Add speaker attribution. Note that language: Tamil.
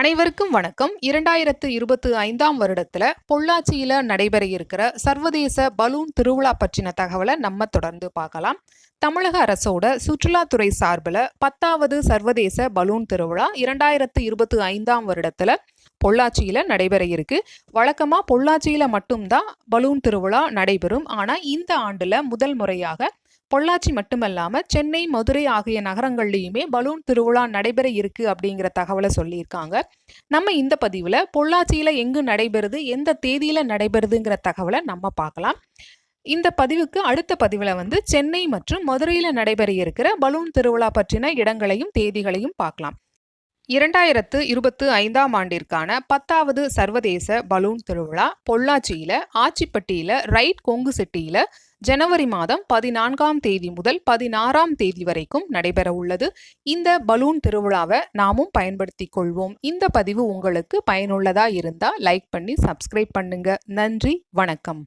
Speaker 1: அனைவருக்கும் வணக்கம். இரண்டாயிரத்து இருபத்தி ஐந்தாம் வருடத்துல பொள்ளாச்சியில நடைபெற இருக்கிற சர்வதேச பலூன் திருவிழா பற்றின தகவலை நம்ம தொடர்ந்து பார்க்கலாம். தமிழக அரசோட சுற்றுலாத்துறை சார்பில் பத்தாவது சர்வதேச பலூன் திருவிழா இரண்டாயிரத்து இருபத்தி ஐந்தாம் வருடத்துல பொள்ளாச்சியில் நடைபெற இருக்கு வழக்கமாக பொள்ளாச்சியில் மட்டும்தான் பலூன் திருவிழா நடைபெறும். ஆனால் இந்த ஆண்டில் முதல் முறையாக பொள்ளாச்சி மட்டுமல்லாமல் சென்னை மதுரை ஆகிய நகரங்கள்லையுமே பலூன் திருவிழா நடைபெற இருக்கு அப்படிங்கிற தகவலை சொல்லியிருக்காங்க. நம்ம இந்த பதிவில் பொள்ளாச்சியில் எங்கு நடைபெறுது எந்த தேதியில் நடைபெறுதுங்கிற தகவலை நம்ம பார்க்கலாம். இந்த பதிவுக்கு அடுத்த பதிவில் வந்து சென்னை மற்றும் மதுரையில் நடைபெற இருக்கிற பலூன் திருவிழா பற்றின இடங்களையும் தேதிகளையும் பார்க்கலாம். இரண்டாயிரத்து இருபத்து ஐந்தாம் ஆண்டிற்கான பத்தாவது சர்வதேச பலூன் திருவிழா பொள்ளாச்சியில் ஆச்சிப்பட்டியில் ரைட் கொங்கு செட்டியில் ஜனவரி மாதம் பதினான்காம் தேதி முதல் பதினாறாம் தேதி வரைக்கும் நடைபெற உள்ளது. இந்த பலூன் திருவிழாவை நாமும் பயன்படுத்தி கொள்வோம். இந்த பதிவு உங்களுக்கு பயனுள்ளதா இருந்தா லைக் பண்ணி சப்ஸ்கிரைப் பண்ணுங்க. நன்றி வணக்கம்.